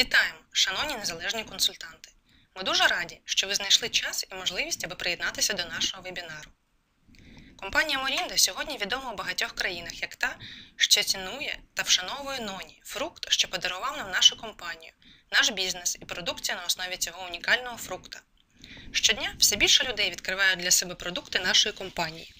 Вітаємо, шановні незалежні консультанти! Ми дуже раді, що ви знайшли час і можливість, аби приєднатися до нашого вебінару. Компанія Морінда сьогодні відома у багатьох країнах як та, що цінує та вшановує ноні фрукт, що подарував нам нашу компанію, наш бізнес і продукція на основі цього унікального фрукта. Щодня все більше людей відкривають для себе продукти нашої компанії.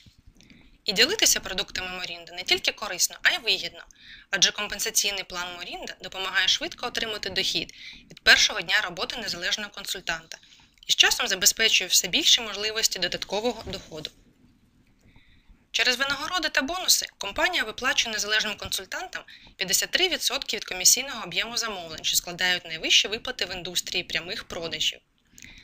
І ділитися продуктами Морінда не тільки корисно, а й вигідно, адже компенсаційний план Морінда допомагає швидко отримати дохід від першого дня роботи незалежного консультанта і з часом забезпечує все більші можливості додаткового доходу. Через винагороди та бонуси компанія виплачує незалежним консультантам 53% від комісійного об'єму замовлень, що складають найвищі виплати в індустрії прямих продажів.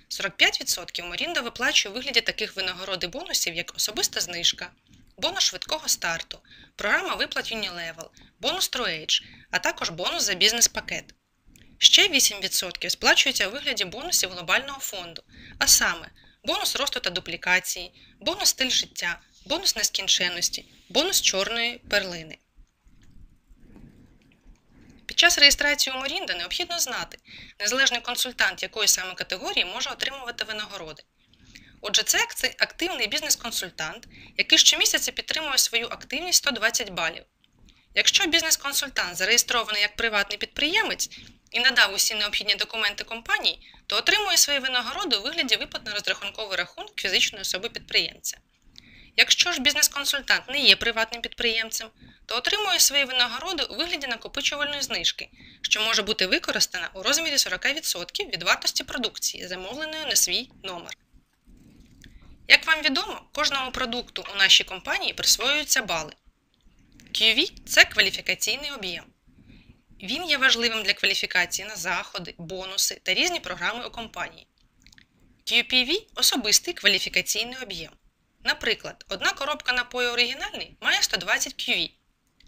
45% Морінда виплачує у вигляді таких винагород і бонусів, як особиста знижка, бонус швидкого старту, програма виплат Unilevel, бонус TrueAge, а також бонус за бізнес-пакет. Ще 8% сплачується у вигляді бонусів глобального фонду, а саме бонус росту та дуплікації, бонус стиль життя, бонус нескінченності, бонус чорної перлини. Під час реєстрації у Морінда необхідно знати, незалежний консультант якої саме категорії може отримувати винагороди. Отже, це активний бізнес-консультант, який щомісяця підтримує свою активність 120 балів. Якщо бізнес-консультант зареєстрований як приватний підприємець і надав усі необхідні документи компанії, то отримує свої винагороди у вигляді виплат на розрахунковий рахунок фізичної особи підприємця. Якщо ж бізнес-консультант не є приватним підприємцем, то отримує свої винагороди у вигляді накопичувальної знижки, що може бути використана у розмірі 40% від вартості продукції, замовленої на свій номер. Як вам відомо, кожному продукту у нашій компанії присвоюються бали. QV це кваліфікаційний об'єм. Він є важливим для кваліфікації на заходи, бонуси та різні програми у компанії. QPV особистий кваліфікаційний об'єм. Наприклад, одна коробка напою оригінальний має 120 QV.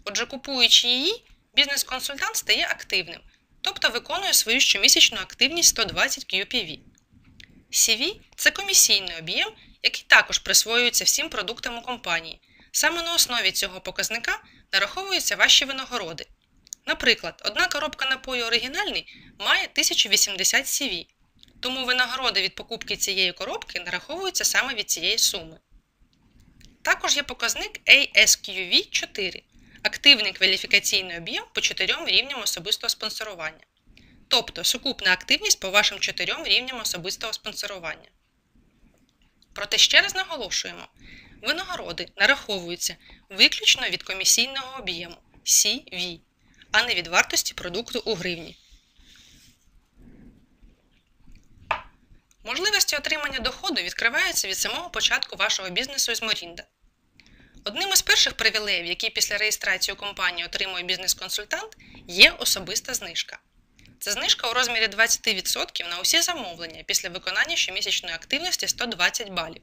Отже, купуючи її, бізнес-консультант стає активним, тобто виконує свою щомісячну активність 120 QPV. CV це комісійний об'єм, який також присвоюється всім продуктам у компанії. Саме на основі цього показника нараховуються ваші винагороди. Наприклад, одна коробка напою оригінальний має 1080 CV, тому винагороди від покупки цієї коробки нараховуються саме від цієї суми. Також є показник ASQV 4 активний кваліфікаційний об'єм по чотирьом рівням особистого спонсорування. Тобто сукупна активність по вашим чотирьом рівням особистого спонсорування. Проте ще раз наголошуємо: винагороди нараховуються виключно від комісійного об'єму CV, а не від вартості продукту у гривні. Можливості отримання доходу відкриваються від самого початку вашого бізнесу із Морінда. Одним із перших привілеїв, які після реєстрації у компанії отримує бізнес-консультант, є особиста знижка. Це знижка у розмірі 20% на усі замовлення після виконання щомісячної активності 120 балів.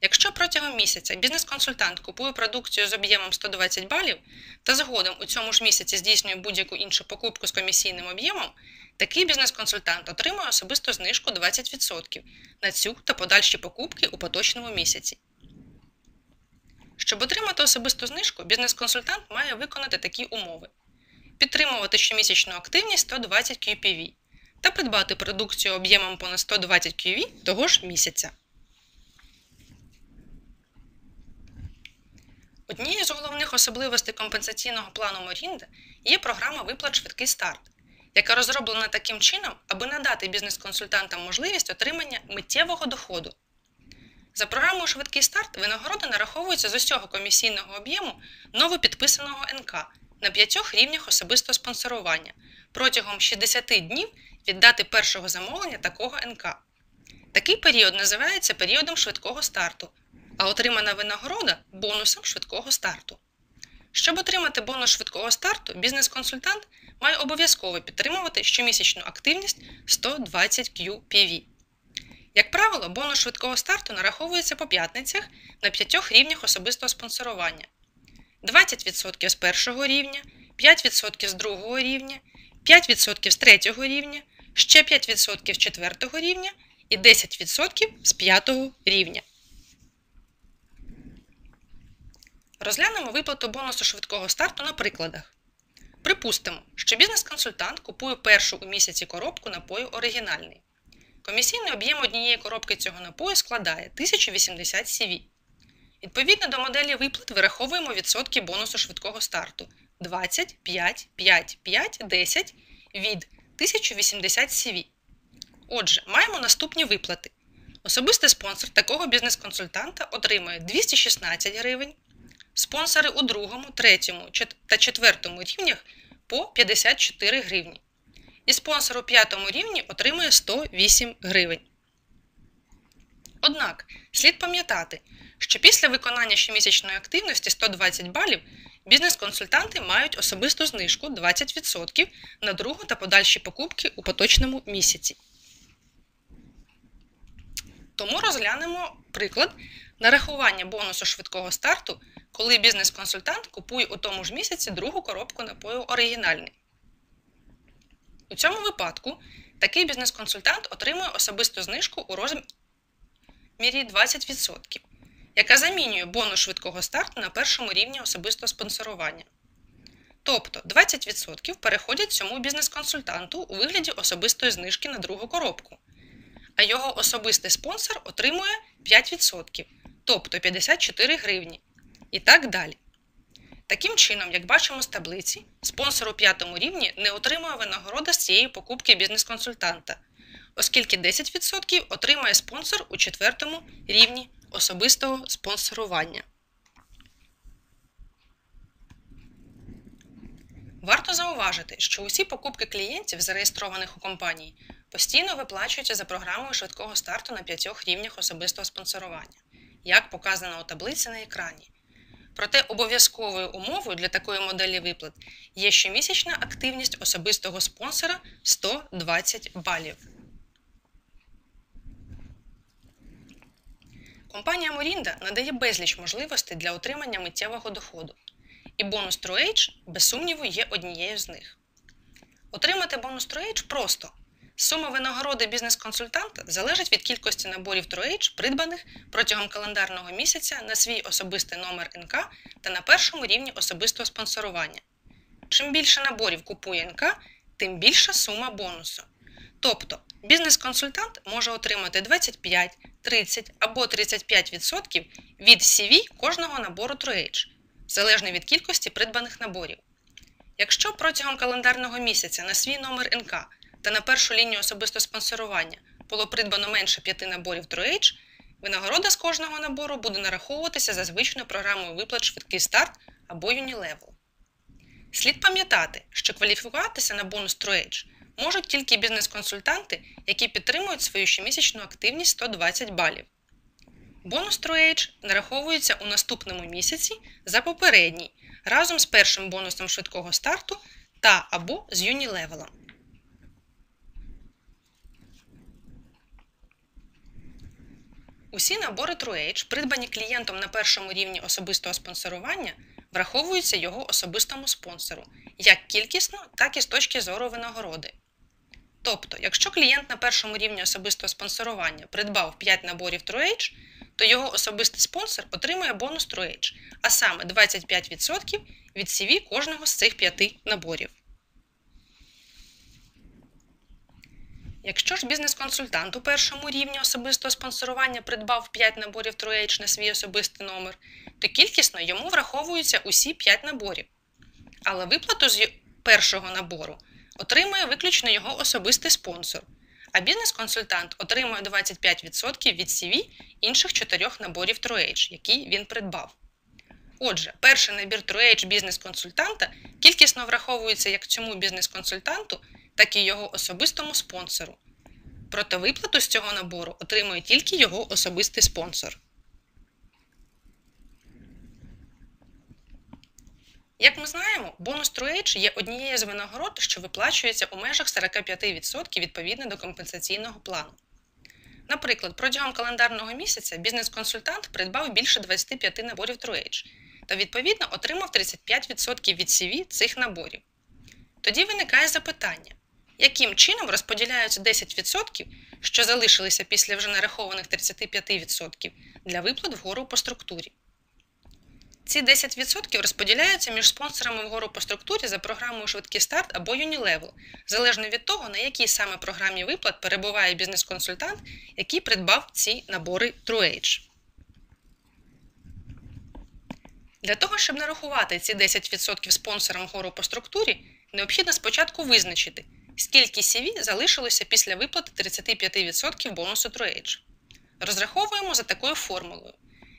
Якщо протягом місяця бізнес-консультант купує продукцію з об'ємом 120 балів та згодом у цьому ж місяці здійснює будь-яку іншу покупку з комісійним об'ємом, такий бізнес-консультант отримує особисту знижку 20% на цю та подальші покупки у поточному місяці. Щоб отримати особисту знижку, бізнес-консультант має виконати такі умови: підтримувати щомісячну активність 120 QPV та придбати продукцію об'ємом понад 120 QV того ж місяця. Однією з головних особливостей компенсаційного плану Морінда є програма виплат Швидкий старт, яка розроблена таким чином, аби надати бізнес-консультантам можливість отримання миттєвого доходу. За програмою Швидкий старт винагороди нараховуються з усього комісійного об'єму новопідписаного НК на п'ятьох рівнях особистого спонсорування протягом 60 днів від дати першого замовлення такого НК. Такий період називається періодом швидкого старту а отримана винагорода бонусом швидкого старту. Щоб отримати бонус швидкого старту, бізнес-консультант має обов'язково підтримувати щомісячну активність 120 QPV. Як правило, бонус швидкого старту нараховується по п'ятницях на п'ятьох рівнях особистого спонсорування: 20% з першого рівня, 5% з другого рівня, 5% з третього рівня, ще 5% з четвертого рівня і 10% з п'ятого рівня. Розглянемо виплату бонусу швидкого старту на прикладах. Припустимо, що бізнес-консультант купує першу у місяці коробку напою оригінальний. Комісійний об'єм однієї коробки цього напою складає 1080 CV. Відповідно до моделі виплат вираховуємо відсотки бонусу швидкого старту 20, 5, 5, 5, 10 від 1080 CV. Отже, маємо наступні виплати. Особистий спонсор такого бізнес-консультанта отримує 216 гривень, спонсори у другому, третьому та четвертому рівнях по 54 гривні. І спонсор у п'ятому рівні отримує 108 гривень. Однак слід пам'ятати, що після виконання щомісячної активності 120 балів бізнес-консультанти мають особисту знижку 20% на другу та подальші покупки у поточному місяці. Тому розглянемо приклад нарахування бонусу швидкого старту, коли бізнес-консультант купує у тому ж місяці другу коробку напою оригінальний. У цьому випадку такий бізнес-консультант отримує особисту знижку у розмірі 20%, яка замінює бонус швидкого старту на першому рівні особистого спонсорування. Тобто 20% переходять цьому бізнес-консультанту у вигляді особистої знижки на другу коробку, а його особистий спонсор отримує 5%, тобто 54 гривні. І так далі. Таким чином, як бачимо з таблиці, спонсор у п'ятому рівні не отримує винагороди з цієї покупки бізнес-консультанта, оскільки 10% отримає спонсор у четвертому рівні особистого спонсорування. Варто зауважити, що усі покупки клієнтів, зареєстрованих у компанії, постійно виплачуються за програмою швидкого старту на п'ятьох рівнях особистого спонсорування, як показано у таблиці на екрані. Проте обов'язковою умовою для такої моделі виплат є щомісячна активність особистого спонсора 120 балів. Компанія Морінда надає безліч можливостей для отримання миттєвого доходу. І бонус TrueAge, без сумніву, є однією з них. Отримати бонус TrueAge просто. Сума винагороди бізнес-консультанта залежить від кількості наборів TrueAge, придбаних протягом календарного місяця на свій особистий номер НК та на першому рівні особистого спонсорування. Чим більше наборів купує НК, тим більша сума бонусу. Тобто, бізнес-консультант може отримати 25, 30 або 35% від CV кожного набору TrueAge, залежно від кількості придбаних наборів. Якщо протягом календарного місяця на свій номер НК та на першу лінію особистого спонсорування було придбано менше 5 наборів TrueAge, винагорода з кожного набору буде нараховуватися за звичною програмою виплат швидкий старт або Unilevel. Слід пам'ятати, що кваліфікуватися на бонус TrueAge можуть тільки бізнес-консультанти, які підтримують свою щомісячну активність 120 балів. Бонус TrueAge нараховується у наступному місяці за попередній разом з першим бонусом швидкого старту та або з Unilevel. Усі набори TrueAge, придбані клієнтом на першому рівні особистого спонсорування, враховуються його особистому спонсору як кількісно, так і з точки зору винагороди. Тобто, якщо клієнт на першому рівні особистого спонсорування придбав 5 наборів TrueAge, то його особистий спонсор отримує бонус TrueAge, а саме 25% від CV кожного з цих 5 наборів. Якщо ж бізнес-консультант у першому рівні особистого спонсорування придбав 5 наборів TrueAge на свій особистий номер, то кількісно йому враховуються усі 5 наборів. Але виплату з першого набору отримує виключно його особистий спонсор, а бізнес-консультант отримує 25% від CV інших 4 наборів TrueAge, які він придбав. Отже, перший набір TrueAge бізнес-консультанта кількісно враховується як цьому бізнес-консультанту, так і його особистому спонсору. Проте виплату з цього набору отримує тільки його особистий спонсор. Як ми знаємо, бонус TrueAge є однією з винагород, що виплачується у межах 45% відповідно до компенсаційного плану. Наприклад, протягом календарного місяця бізнес-консультант придбав більше 25 наборів TrueAge та відповідно отримав 35% від CV цих наборів. Тоді виникає запитання, яким чином розподіляються 10%, що залишилися після вже нарахованих 35% для виплат вгору по структурі. Ці 10% розподіляються між спонсорами вгору по структурі за програмою Швидкий старт або Unilevel, залежно від того, на якій саме програмі виплат перебуває бізнес-консультант, який придбав ці набори TrueAge. Для того, щоб нарахувати ці 10% спонсорам вгору по структурі, необхідно спочатку визначити, скільки CV залишилося після виплати 35% бонусу TrueAge. Розраховуємо за такою формулою.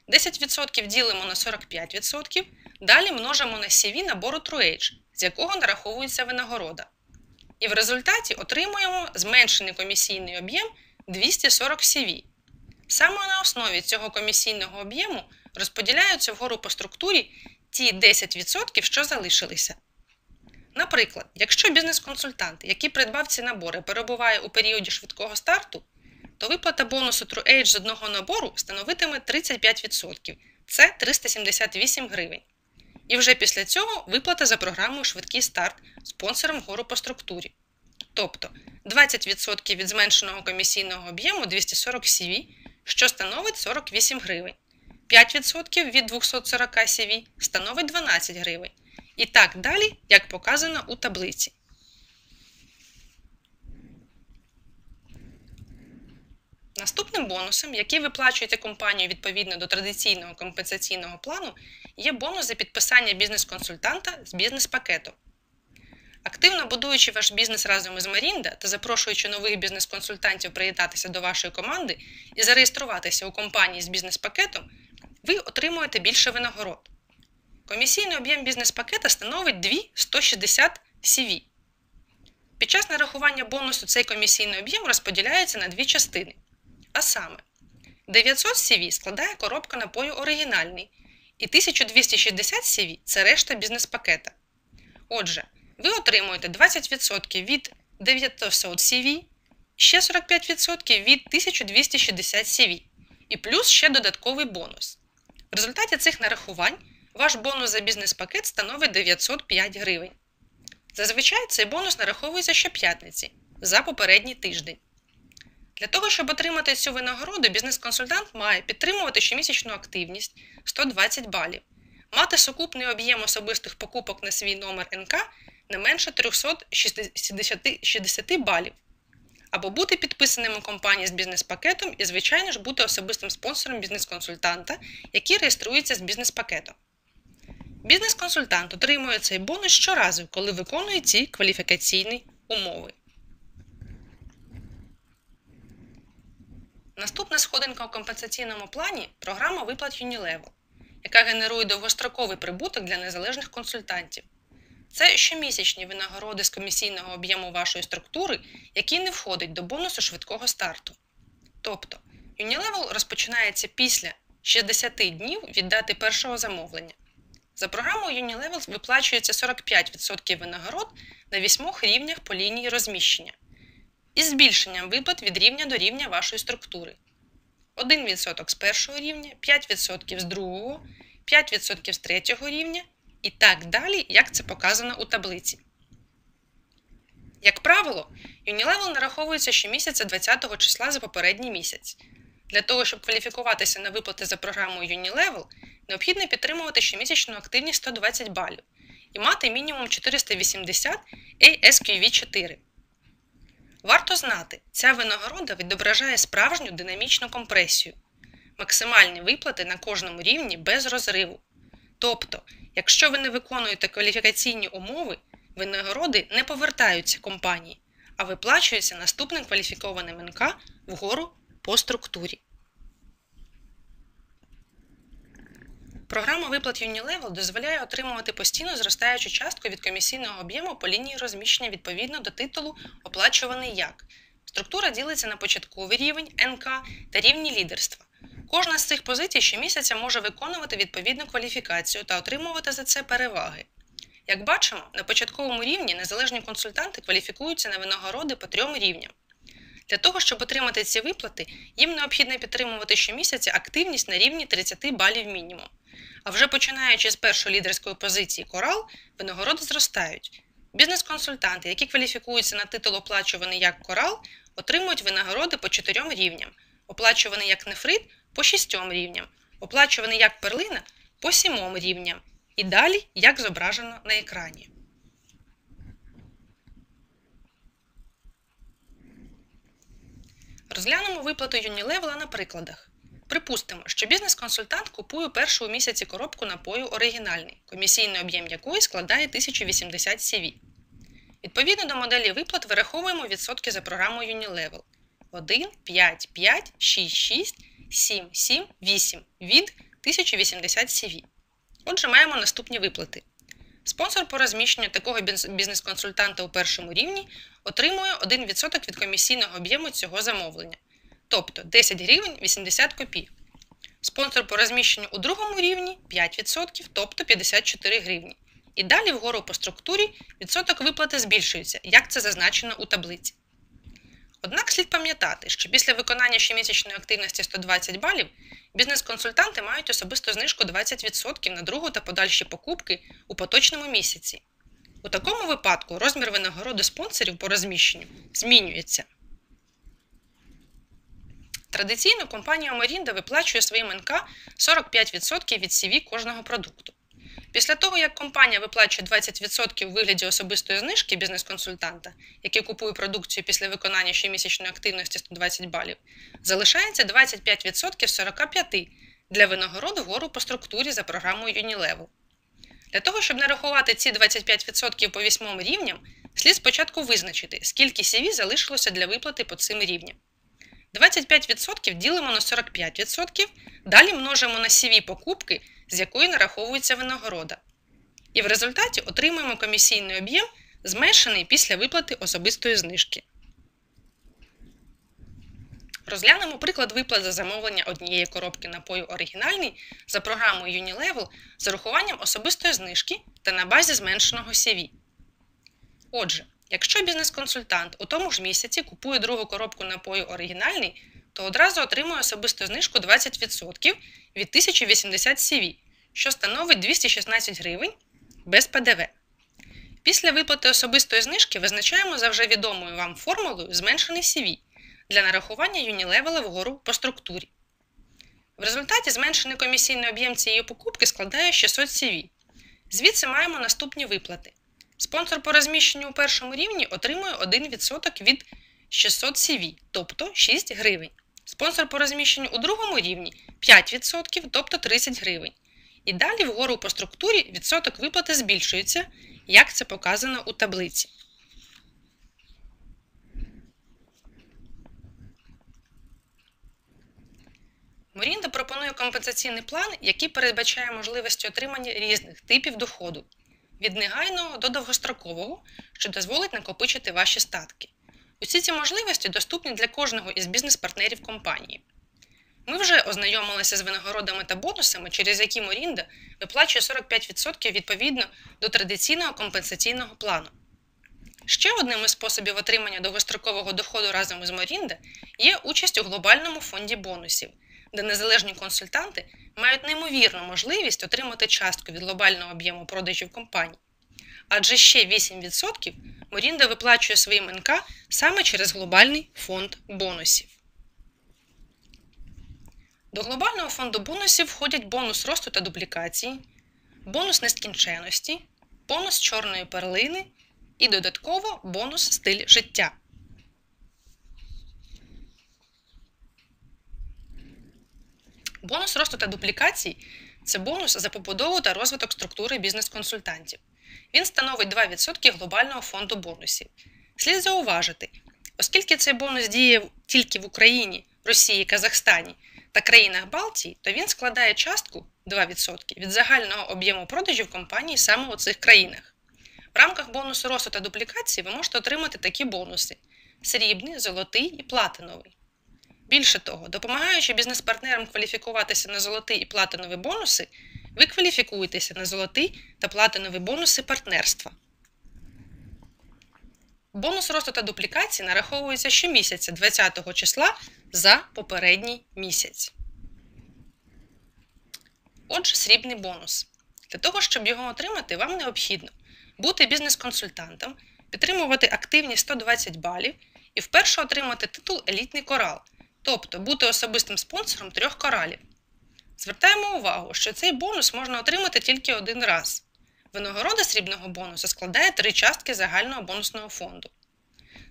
10% ділимо на 45%, далі множимо на CV набору TrueAge, з якого нараховується винагорода. І в результаті отримуємо зменшений комісійний об'єм 240 CV. Саме на основі цього комісійного об'єму розподіляються вгору по структурі ті 10%, що залишилися. Наприклад, якщо бізнес-консультант, який придбав ці набори, перебуває у періоді швидкого старту, то виплата бонусу TrueAge з одного набору становитиме 35%, це 378 гривень. І вже після цього виплата за програмою Швидкий старт спонсором вгору по структурі. Тобто 20% від зменшеного комісійного об'єму 240 CV, що становить 48 гривень. 5% від 240 CV становить 12 гривень. І так далі, як показано у таблиці. Наступним бонусом, який виплачується компанією відповідно до традиційного компенсаційного плану, є бонус за підписання бізнес-консультанта з бізнес-пакетом. Активно будуючи ваш бізнес разом із Марінда та запрошуючи нових бізнес-консультантів приєднатися до вашої команди і зареєструватися у компанії з бізнес-пакетом, ви отримуєте більше винагород. Комісійний об'єм бізнес-пакета становить 2,160 CV. Під час нарахування бонусу цей комісійний об'єм розподіляється на дві частини. А саме, 900 CV складає коробка напою оригінальний, і 1260 CV це решта бізнес-пакета. Отже, ви отримуєте 20% від 900 CV, ще 45% від 1260 CV, і плюс ще додатковий бонус. В результаті цих нарахувань ваш бонус за бізнес-пакет становить 905 гривень. Зазвичай цей бонус нараховується щоп'ятниці за попередній тиждень. Для того, щоб отримати цю винагороду, бізнес-консультант має підтримувати щомісячну активність 120 балів, мати сукупний об'єм особистих покупок на свій номер НК не менше 360 балів, або бути підписаним у компанії з бізнес-пакетом і, звичайно ж, бути особистим спонсором бізнес-консультанта, який реєструється з бізнес-пакетом. Бізнес-консультант отримує цей бонус щоразу, коли виконує ці кваліфікаційні умови. Наступна сходинка у компенсаційному плані програма виплат Unilevel, яка генерує довгостроковий прибуток для незалежних консультантів. Це щомісячні винагороди з комісійного об'єму вашої структури, які не входять до бонусу швидкого старту. Тобто, Unilevel розпочинається після 60 днів від дати першого замовлення. За програмою Unilevel виплачується 45% винагород на 8 рівнях по лінії розміщення із збільшенням виплат від рівня до рівня вашої структури. 1% з першого рівня, 5% з другого, 5% з третього рівня і так далі, як це показано у таблиці. Як правило, Unilevel нараховується щомісяця 20 числа за попередній місяць. Для того, щоб кваліфікуватися на виплати за програмою Unilevel, необхідно підтримувати щомісячну активність 120 балів і мати мінімум 480 ASQV 4. Варто знати, ця винагорода відображає справжню динамічну компресію, максимальні виплати на кожному рівні без розриву. Тобто, якщо ви не виконуєте кваліфікаційні умови, винагороди не повертаються компанії, а виплачуються наступним кваліфікованим НК вгору по структурі. Програма виплат Unilevel дозволяє отримувати постійно зростаючу частку від комісійного об'єму по лінії розміщення відповідно до титулу Оплачуваний як. Структура ділиться на початковий рівень НК та рівні лідерства. Кожна з цих позицій щомісяця може виконувати відповідну кваліфікацію та отримувати за це переваги. Як бачимо, на початковому рівні незалежні консультанти кваліфікуються на винагороди по трьом рівням. Для того, щоб отримати ці виплати, їм необхідно підтримувати щомісяця активність на рівні 30 балів мінімум. А вже починаючи з першої лідерської позиції корал, винагороди зростають. Бізнес-консультанти, які кваліфікуються на титул оплачуваний як корал, отримують винагороди по 4 рівням, оплачуваний як нефрит по 6 рівням, оплачуваний як перлина по сімом рівням і далі, як зображено на екрані. Розглянемо виплату Юнілевела на прикладах. Припустимо, що бізнес-консультант купує першу у місяці коробку напою оригінальний, комісійний об'єм якої складає 1080 CV. Відповідно до моделі виплат вираховуємо відсотки за програмою Unilevel 1, 5, 5, 6, 6, 7, 7, 8 від 1080 CV. Отже, маємо наступні виплати. Спонсор по розміщенню такого бізнес-консультанта у першому рівні отримує 1% від комісійного об'єму цього замовлення, тобто 10 гривень 80 копійок. Спонсор по розміщенню у другому рівні 5%, тобто 54 гривні. І далі вгору по структурі відсоток виплати збільшується, як це зазначено у таблиці. Однак слід пам'ятати, що після виконання щомісячної активності 120 балів бізнес-консультанти мають особисту знижку 20% на другу та подальші покупки у поточному місяці. У такому випадку розмір винагороди спонсорів по розміщенню змінюється. Традиційно компанія Морінда виплачує своїм НК 45% від CV кожного продукту. Після того, як компанія виплачує 20% у вигляді особистої знижки бізнес-консультанта, який купує продукцію після виконання щомісячної активності 120 балів, залишається 25% 45 для винагороду вгору по структурі за програмою Unilevel. Для того, щоб нарахувати ці 25% по 8 рівням, слід спочатку визначити, скільки CV залишилося для виплати по цим рівням. 25% ділимо на 45%, далі множимо на CV покупки, з якої нараховується винагорода. І в результаті отримуємо комісійний об'єм, зменшений після виплати особистої знижки. Розглянемо приклад виплат за замовлення однієї коробки напою оригінальний за програмою Unilevel з урахуванням особистої знижки та на базі зменшеного CV. Отже, якщо бізнес-консультант у тому ж місяці купує другу коробку напою оригінальний, то одразу отримує особисту знижку 20% від 1080 CV, що становить 216 гривень без ПДВ. Після виплати особистої знижки визначаємо за вже відомою вам формулою зменшений CV для нарахування юнілевела вгору по структурі. В результаті зменшений комісійний об'єм цієї покупки складає 600 CV. Звідси маємо наступні виплати. Спонсор по розміщенню у першому рівні отримує 1% від 600 CV, тобто 6 гривень. Спонсор по розміщенню у другому рівні 5%, тобто 30 гривень. І далі вгору по структурі відсоток виплати збільшується, як це показано у таблиці. Морінда пропонує компенсаційний план, який передбачає можливості отримання різних типів доходу від негайного до довгострокового, що дозволить накопичити ваші статки. Усі ці можливості доступні для кожного із бізнес-партнерів компанії. Ми вже ознайомилися з винагородами та бонусами, через які Морінда виплачує 45% відповідно до традиційного компенсаційного плану. Ще одним із способів отримання довгострокового доходу разом із Морінда є участь у глобальному фонді бонусів, де незалежні консультанти мають неймовірну можливість отримати частку від глобального об'єму продажів компаній. Адже ще 8% Морінда виплачує своїм НК саме через глобальний фонд бонусів. До глобального фонду бонусів входять бонус росту та дуплікації, бонус нескінченності, бонус чорної перлини і додатково бонус стиль життя. Бонус росту та дуплікацій це бонус за побудову та розвиток структури бізнес-консультантів. Він становить 2% глобального фонду бонусів. Слід зауважити, оскільки цей бонус діє тільки в Україні, Росії, Казахстані та країнах Балтії, то він складає частку 2% від загального об'єму продажів компанії саме у цих країнах. В рамках бонусу росту та дуплікації ви можете отримати такі бонуси: срібний, золотий і платиновий. Більше того, допомагаючи бізнес-партнерам кваліфікуватися на золотий і платинові бонуси, ви кваліфікуєтеся на золотий та платинові бонуси партнерства. Бонус росту та дуплікації нараховується щомісяця 20 числа за попередній місяць. Отже, срібний бонус. Для того, щоб його отримати, вам необхідно бути бізнес-консультантом, підтримувати активність 120 балів і вперше отримати титул Елітний корал, тобто бути особистим спонсором трьох коралів. Звертаємо увагу, що цей бонус можна отримати тільки один раз. Винагорода срібного бонусу складає три частки загального бонусного фонду.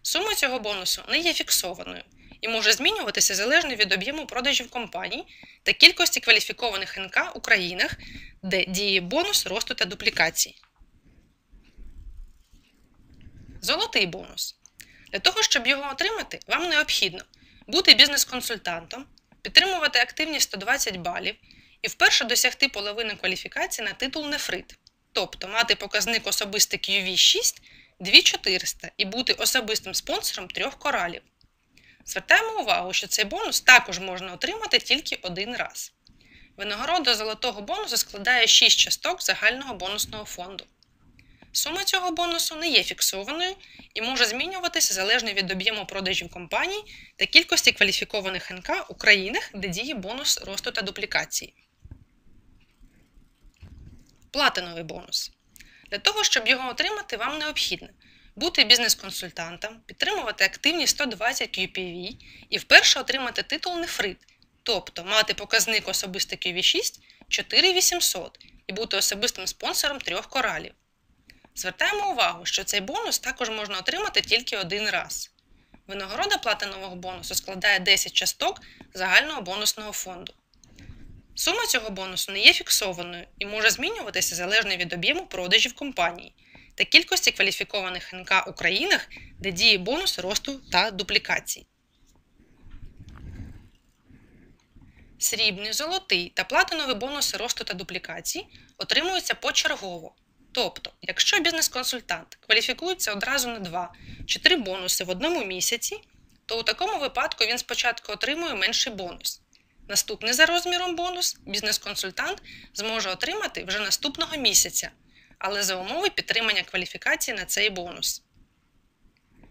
Сума цього бонусу не є фіксованою і може змінюватися залежно від об'єму продажів компаній та кількості кваліфікованих НК у країнах, де діє бонус росту та дуплікації. Золотий бонус. Для того, щоб його отримати, вам необхідно бути бізнес-консультантом, підтримувати активність 120 балів і вперше досягти половини кваліфікації на титул нефрит, тобто мати показник особистий QV 6 2400 і бути особистим спонсором трьох коралів. Звертаємо увагу, що цей бонус також можна отримати тільки один раз. Винагорода золотого бонусу складає 6 часток загального бонусного фонду. Сума цього бонусу не є фіксованою і може змінюватися залежно від об'єму продажів компаній та кількості кваліфікованих НК у країнах, де діє бонус росту та дуплікації. Платиновий бонус. Для того, щоб його отримати, вам необхідно бути бізнес-консультантом, підтримувати активність 120 QPV і вперше отримати титул нефрит, тобто мати показник особистий QV6 4800 і бути особистим спонсором трьох коралів. Звертаємо увагу, що цей бонус також можна отримати тільки один раз. Винагорода платинового бонусу складає 10 часток загального бонусного фонду. Сума цього бонусу не є фіксованою і може змінюватися залежно від об'єму продажів компанії та кількості кваліфікованих НК у країнах, де діє бонус росту та дуплікації. Срібний, золотий та платиновий бонуси росту та дуплікації отримуються почергово. Тобто, якщо бізнес-консультант кваліфікується одразу на 2 чи 3 бонуси в одному місяці, то у такому випадку він спочатку отримує менший бонус. Наступний за розміром бонус бізнес-консультант зможе отримати вже наступного місяця, але за умови підтримання кваліфікації на цей бонус.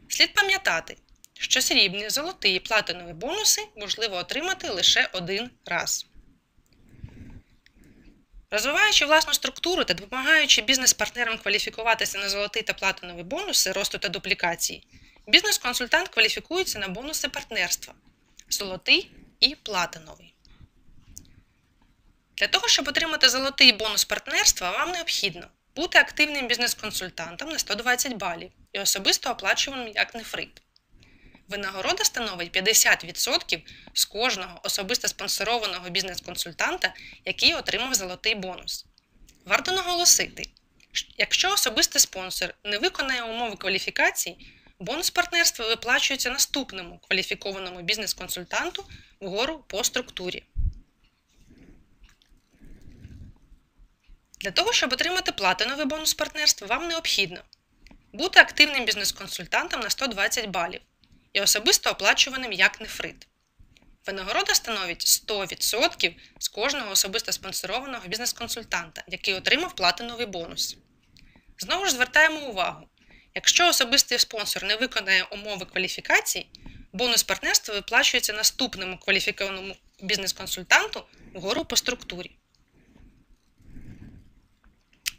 Слід пам'ятати, що срібні, золотий і платинові бонуси можливо отримати лише один раз. Розвиваючи власну структуру та допомагаючи бізнес-партнерам кваліфікуватися на золотий та платинові бонуси росту та дуплікації, бізнес-консультант кваліфікується на бонуси партнерства золотий і платиновий. Для того, щоб отримати золотий бонус партнерства, вам необхідно бути активним бізнес-консультантом на 120 балів і особисто оплачуваним як нефрит. Винагорода становить 50% з кожного особисто спонсорованого бізнес-консультанта, який отримав золотий бонус. Варто наголосити, якщо особистий спонсор не виконає умови кваліфікації, бонус партнерства виплачується наступному кваліфікованому бізнес-консультанту вгору по структурі. Для того, щоб отримати платиновий бонус партнерства, вам необхідно бути активним бізнес-консультантом на 120 балів і особисто оплачуваним як нефрит. Винагорода становить 100% з кожного особисто спонсорованого бізнес-консультанта, який отримав платиновий бонус. Знову ж звертаємо увагу, якщо особистий спонсор не виконає умови кваліфікації, бонус партнерства виплачується наступному кваліфікованому бізнес-консультанту вгору по структурі.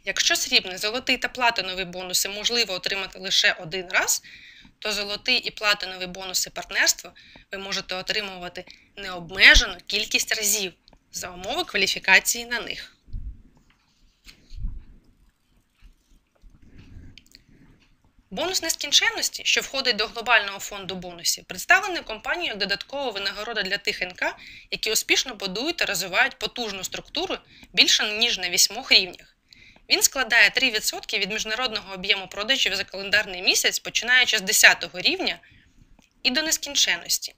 Якщо срібний, золотий та платиновий бонуси можливо отримати лише один раз, то золотий і платинові бонуси партнерства ви можете отримувати необмежену кількість разів за умови кваліфікації на них. Бонус нескінченності, що входить до глобального фонду бонусів, представлений компанією як додаткова винагорода для тих НК, які успішно будують та розвивають потужну структуру більше ніж на вісьмох рівнях. Він складає 3% від міжнародного об'єму продажів за календарний місяць, починаючи з 10 рівня і до нескінченності.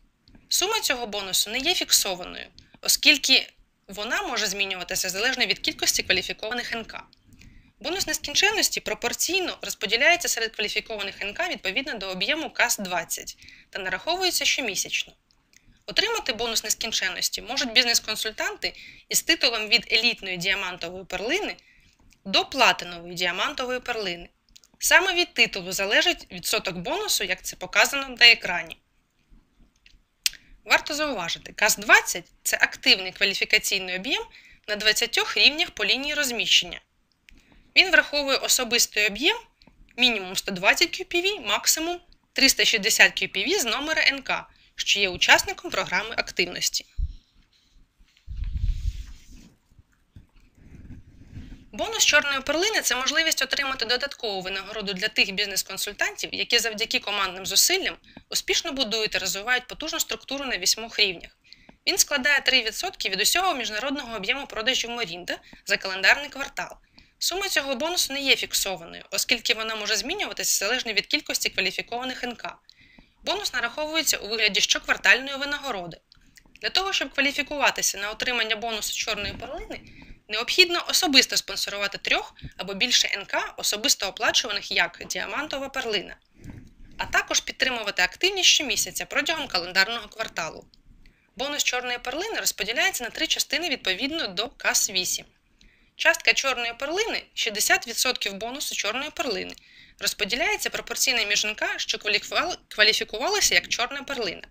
Сума цього бонусу не є фіксованою, оскільки вона може змінюватися залежно від кількості кваліфікованих НК. Бонус нескінченності пропорційно розподіляється серед кваліфікованих НК відповідно до об'єму КАС-20 та нараховується щомісячно. Отримати бонус нескінченності можуть бізнес-консультанти із титулом від елітної діамантової перлини до платинової діамантової перлини. Саме від титулу залежить відсоток бонусу, як це показано на екрані. Варто зауважити, КАС-20 це активний кваліфікаційний об'єм на 20 рівнях по лінії розміщення. Він враховує особистий об'єм мінімум 120 QPV, максимум 360 QPV з номера НК, що є учасником програми активності. Бонус чорної перлини це можливість отримати додаткову винагороду для тих бізнес-консультантів, які завдяки командним зусиллям успішно будують та розвивають потужну структуру на вісьмох рівнях. Він складає 3% від усього міжнародного об'єму продажів Морінда за календарний квартал. Сума цього бонусу не є фіксованою, оскільки вона може змінюватися залежно від кількості кваліфікованих НК. Бонус нараховується у вигляді щоквартальної винагороди. Для того, щоб кваліфікуватися на отримання бонусу чорної перлини, необхідно особисто спонсорувати трьох або більше НК, особисто оплачуваних як діамантова перлина, а також підтримувати активність щомісяця протягом календарного кварталу. Бонус чорної перлини розподіляється на три частини відповідно до КАС-8. Частка чорної перлини 60% бонусу чорної перлини. Розподіляється пропорційно між НК, що кваліфікувалися як чорна перлина.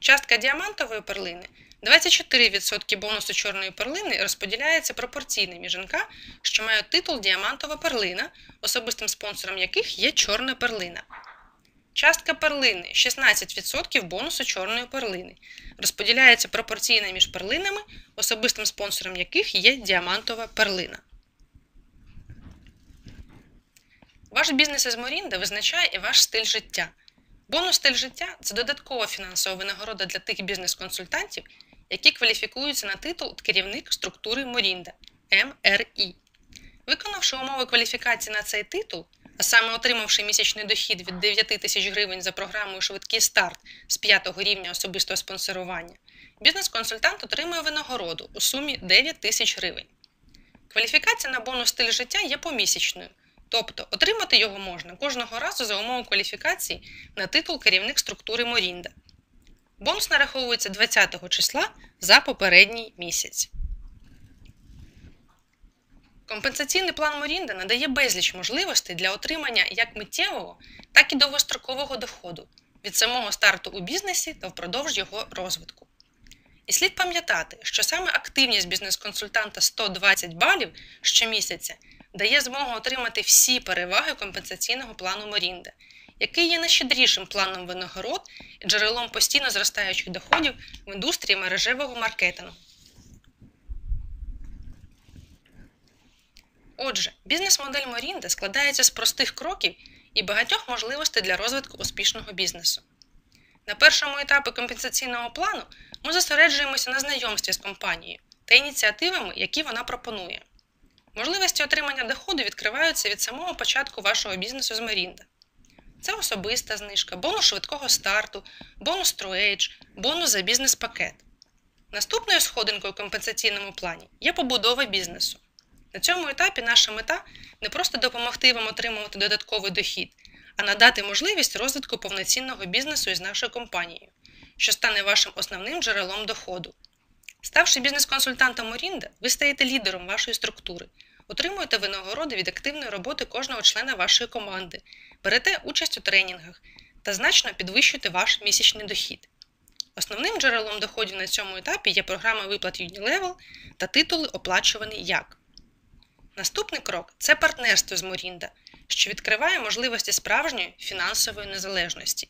Частка діамантової перлини 24% бонусу чорної перлини розподіляється пропорційно між НК, що мають титул Діамантова перлина, особистим спонсором яких є чорна перлина. Частка перлини 16% бонусу чорної перлини. Розподіляється пропорційно між перлинами, особистим спонсором яких є діамантова перлина. Ваш бізнес із Морінда визначає і ваш стиль життя. Бонус стиль життя це додаткова фінансова винагорода для тих бізнес-консультантів, які кваліфікуються на титул керівник структури Морінда МРІ. Виконавши умови кваліфікації на цей титул, а саме отримавши місячний дохід від 9 тисяч гривень за програмою Швидкий старт з 5 рівня особистого спонсорування, бізнес-консультант отримує винагороду у сумі 9 тисяч гривень. Кваліфікація на бонус стиль життя є помісячною, тобто отримати його можна кожного разу за умови кваліфікації на титул керівник структури Морінда. Бонус нараховується 20 числа за попередній місяць. Компенсаційний план Морінда надає безліч можливостей для отримання як миттєвого, так і довгострокового доходу від самого старту у бізнесі та впродовж його розвитку. І слід пам'ятати, що саме активність бізнес-консультанта 120 балів щомісяця дає змогу отримати всі переваги компенсаційного плану Морінда, який є найщедрішим планом винагород і джерелом постійно зростаючих доходів в індустрії мережевого маркетингу. Отже, бізнес-модель Морінда складається з простих кроків і багатьох можливостей для розвитку успішного бізнесу. На першому етапі компенсаційного плану ми зосереджуємося на знайомстві з компанією та ініціативами, які вона пропонує. Можливості отримання доходу відкриваються від самого початку вашого бізнесу з Морінда. Це особиста знижка, бонус швидкого старту, бонус TrueAge, бонус за бізнес-пакет. Наступною сходинкою в компенсаційному плані є побудова бізнесу. На цьому етапі наша мета не просто допомогти вам отримувати додатковий дохід, а надати можливість розвитку повноцінного бізнесу із нашою компанією, що стане вашим основним джерелом доходу. Ставши бізнес-консультантом Орінда, ви стаєте лідером вашої структури, отримуєте винагороди від активної роботи кожного члена вашої команди, берете участь у тренінгах та значно підвищуєте ваш місячний дохід. Основним джерелом доходів на цьому етапі є програма виплат Unilevel та титули оплачуваний як. Наступний крок це партнерство з Морінда, що відкриває можливості справжньої фінансової незалежності.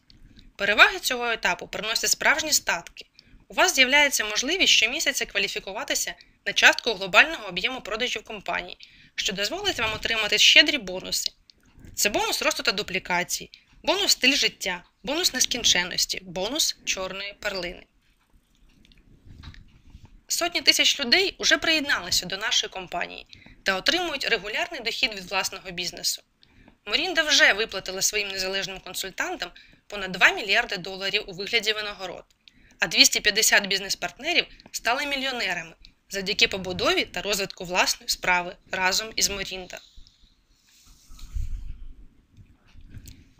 Переваги цього етапу приносять справжні статки. У вас з'являється можливість щомісяця кваліфікуватися на частку глобального об'єму продажів компанії, що дозволить вам отримати щедрі бонуси. Це бонус росту та дуплікації, бонус стиль життя, бонус нескінченності, бонус чорної перлини. Сотні тисяч людей вже приєдналися до нашої компанії та отримують регулярний дохід від власного бізнесу. Морінда вже виплатила своїм незалежним консультантам понад 2 мільярди доларів у вигляді винагород, а 250 бізнес-партнерів стали мільйонерами завдяки побудові та розвитку власної справи разом із Морінда.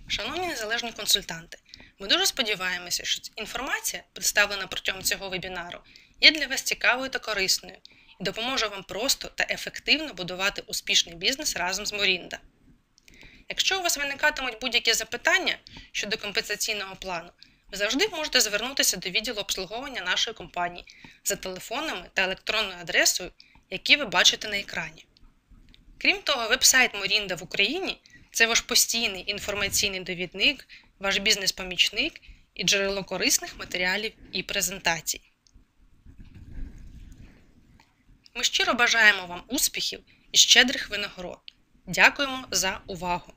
Шановні незалежні консультанти, ми дуже сподіваємося, що інформація, представлена протягом цього вебінару, є для вас цікавою та корисною і допоможе вам просто та ефективно будувати успішний бізнес разом з Морінда. Якщо у вас виникатимуть будь-які запитання щодо компенсаційного плану, завжди можете звернутися до відділу обслуговування нашої компанії за телефонами та електронною адресою, які ви бачите на екрані. Крім того, веб-сайт Морінда в Україні це ваш постійний інформаційний довідник, ваш бізнес-помічник і джерело корисних матеріалів і презентацій. Ми щиро бажаємо вам успіхів і щедрих винагород. Дякуємо за увагу!